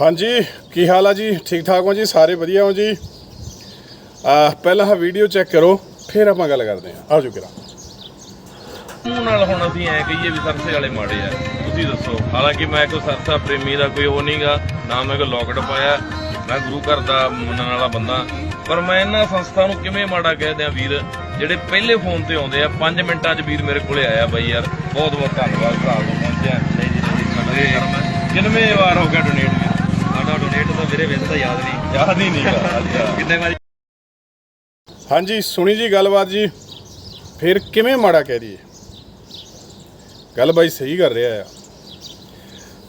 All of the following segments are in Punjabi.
ਹਾਂਜੀ ਕੀ ਹਾਲ ਆ ਜੀ? ਠੀਕ ਠਾਕ ਹੋ ਜੀ? ਸਾਰੇ ਵਧੀਆ ਹੋ ਜੀ? ਆ ਪਹਿਲਾਂ ਆ ਵੀਡੀਓ ਚੈੱਕ ਕਰੋ ਫਿਰ ਆਪਾਂ ਗੱਲ ਕਰਦੇ ਹਾਂ। ਆਜੋ ਕਿਰਾ। ਮੂੰਹ ਨਾਲ ਹੁਣ ਅਸੀਂ ਐ ਕਹੀਏ ਵੀ ਸਰਸੇ ਵਾਲੇ ਮਾੜੇ ਆ। ਤੁਸੀਂ ਦੱਸੋ ਹਾਲਾਂਕਿ ਮੈਂ ਕੋਈ ਸਰਸਾ ਪ੍ਰੇਮੀ ਦਾ ਕੋਈ ਉਹ ਨਹੀਂਗਾ ਨਾ ਮੈਂ ਕੋਈ ਲੋਕਟ ਪਾਇਆ ਮੈਂ ਗੁਰੂ ਘਰ ਦਾ ਮੰਨਣ ਵਾਲਾ ਬੰਦਾ। ਪਰ ਮੈਂ ਇਹਨਾਂ ਸੰਸਥਾ ਨੂੰ ਕਿਵੇਂ ਮਾੜਾ ਕਹਿ ਦਿਆਂ ਵੀਰ? ਜਿਹੜੇ ਪਹਿਲੇ ਫੋਨ ਤੇ ਆਉਂਦੇ ਆ 5 ਮਿੰਟਾਂ 'ਚ ਵੀਰ ਮੇਰੇ ਕੋਲੇ ਆਇਆ ਬਾਈ ਯਾਰ ਬਹੁਤ ਬਹੁਤ ਧੰਨਵਾਦ ਭਰਾ ਤੋਂ ਪਹੁੰਚਿਆ। ਨਹੀਂ ਜੀ ਨਹੀਂ ਸਾਡਾ ਕਿੰਨਵੇਂ ਵਾਰ ਹੋ ਗਿਆ ਡੋਨੇਟ ਵੀਰ ਸਾਡਾ ਡੋਨੇਟ ਤਾਂ ਵੀਰੇ ਵੈਸੇ ਤਾਂ ਯਾਦ ਨਹੀਂ। ਯਾਦ ਹੀ ਨਹੀਂਗਾ ਅੱਛਾ ਕਿੰਨੇ ਵਾਰੀ ਹਾਂਜੀ ਸੁਣੀ ਜੀ ਗੱਲਬਾਤ ਜੀ। ਫਿਰ ਕਿਵੇਂ ਮਾੜਾ ਕਹਿ ਦਈਏ? ਗੱਲ ਬਾਈ ਸਹੀ ਕਰ ਰਿਹਾ ਆ।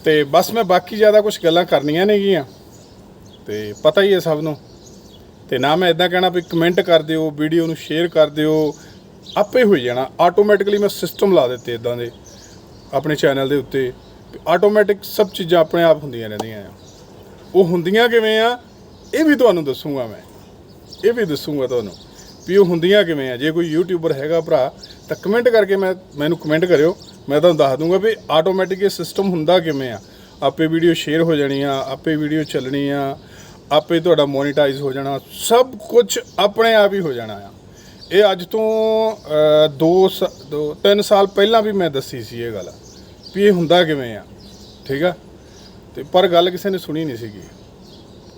ਤੇ ਬਸ ਮੈਂ ਬਾਕੀ ਜ਼ਿਆਦਾ ਕੁਝ ਗੱਲਾਂ ਕਰਨੀਆਂ ਨੇਗੀਆਂ। ਤੇ ਪਤਾ ਹੀ ਹੈ ਸਭ ਨੂੰ। ਤੇ ਨਾ ਮੈਂ ਇਦਾਂ ਕਹਿਣਾ ਵੀ ਕਮੈਂਟ ਕਰ ਦਿਓ ਵੀਡੀਓ ਨੂੰ ਸ਼ੇਅਰ ਕਰ ਦਿਓ। ਆਪੇ ਹੋ ਜਾਣਾ। ਆਟੋਮੈਟਿਕਲੀ ਮੈਂ ਸਿਸਟਮ ਲਾ ਦਿੱਤੇ ਇਦਾਂ ਦੇ। ਆਪਣੇ ਚੈਨਲ ਦੇ ਉੱਤੇ। ਆਟੋਮੈਟਿਕ ਸਭ ਚੀਜ਼ਾਂ ਆਪਣੇ ਆਪ ਹੁੰਦੀਆਂ ਰਹਿੰਦੀਆਂ ਆ। ਉਹ ਹੁੰਦੀਆਂ ਕਿਵੇਂ ਆ? ਇਹ ਵੀ ਤੁਹਾਨੂੰ ਦੱਸੂਗਾ ਮੈਂ। ਇਹ ਵੀ ਦੱਸੂਗਾ ਤੁਹਾਨੂੰ ਵੀ ਉਹ ਹੁੰਦੀਆਂ ਕਿਵੇਂ ਆ। ਜੇ ਕੋਈ ਯੂਟਿਊਬਰ ਹੈਗਾ ਭਰਾ, ਤਾਂ ਕਮੈਂਟ ਕਰਕੇ ਮੈਂ ਮੈਨੂੰ ਕਮੈਂਟ ਕਰਿਓ। ਮੈਂ ਤੁਹਾਨੂੰ ਦੱਸ ਦੂੰਗਾ ਵੀ ਆਟੋਮੈਟਿਕ ਇਹ ਸਿਸਟਮ ਹੁੰਦਾ ਕਿਵੇਂ ਆ। ਆਪੇ ਵੀਡੀਓ ਸ਼ੇਅਰ ਹੋ ਜਾਣੀ ਆ, ਆਪੇ ਵੀਡੀਓ ਚੱਲਣੀ ਆ, ਆਪੇ ਤੁਹਾਡਾ ਮੋਨੀਟਾਈਜ਼ ਹੋ ਜਾਣਾ, ਸਭ ਕੁਝ ਆਪਣੇ ਆਪ ਹੀ ਹੋ ਜਾਣਾ ਆ। ਇਹ ਅੱਜ ਤੋਂ 2 ਦੋ 3 ਸਾਲ ਪਹਿਲਾਂ ਵੀ ਮੈਂ ਦੱਸੀ ਸੀ ਇਹ ਗੱਲ ਵੀ ਇਹ ਹੁੰਦਾ ਕਿਵੇਂ ਆ। ਠੀਕ ਆ? ਤੇ ਪਰ ਗੱਲ ਕਿਸੇ ਨੇ ਸੁਣੀ ਨਹੀਂ ਸੀਗੀ।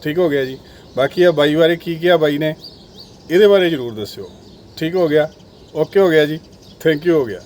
ਠੀਕ ਹੋ ਗਿਆ ਜੀ। ਬਾਕੀ ਆ ਬਾਈ ਬਾਰੇ ਕੀ ਕਿਹਾ ਬਾਈ ਨੇ, ਇਹਦੇ ਬਾਰੇ ਜਰੂਰ ਦੱਸਿਓ। ਠੀਕ ਹੋ ਗਿਆ? ਓਕੇ ਹੋ ਗਿਆ ਜੀ। ਥੈਂਕ ਯੂ ਹੋ ਗਿਆ।